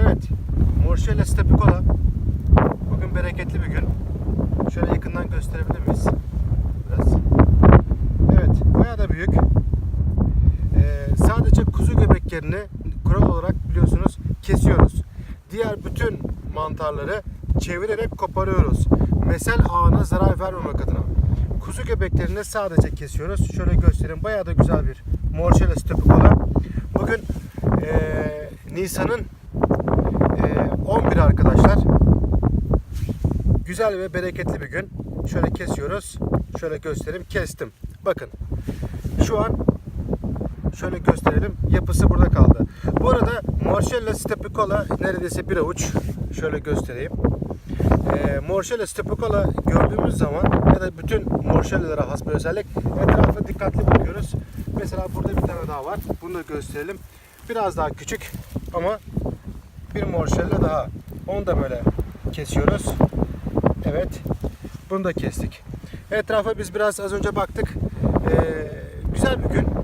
Evet. Morşella Stepicola. Bugün bereketli bir gün. Şöyle yakından gösterebilir miyiz? Biraz. Evet. Bayağı da büyük. Ee, sadece kuzu göbeklerini kural olarak biliyorsunuz kesiyoruz. Diğer bütün mantarları çevirerek koparıyoruz. Mesel ağına zarar vermemek adına. Kuzu göbeklerini sadece kesiyoruz. Şöyle göstereyim. Bayağı da güzel bir Morşella Stepicola. Bugün eee Nisan'ın 11 arkadaşlar. Güzel ve bereketli bir gün. Şöyle kesiyoruz. Şöyle göstereyim. Kestim. Bakın. Şu an şöyle gösterelim. Yapısı burada kaldı. Bu arada Morşella Stepicola neredeyse bir avuç. Şöyle göstereyim. E, Morşella Stepicola gördüğümüz zaman ya da bütün Morşella'lara has bir özellik etrafa dikkatli bakıyoruz. Mesela burada bir tane daha var. Bunu da gösterelim. Biraz daha küçük ama bir Morşella daha. Onu da böyle kesiyoruz. Evet. Bunu da kestik. Etrafa biz biraz az önce baktık. Ee, güzel bir gün.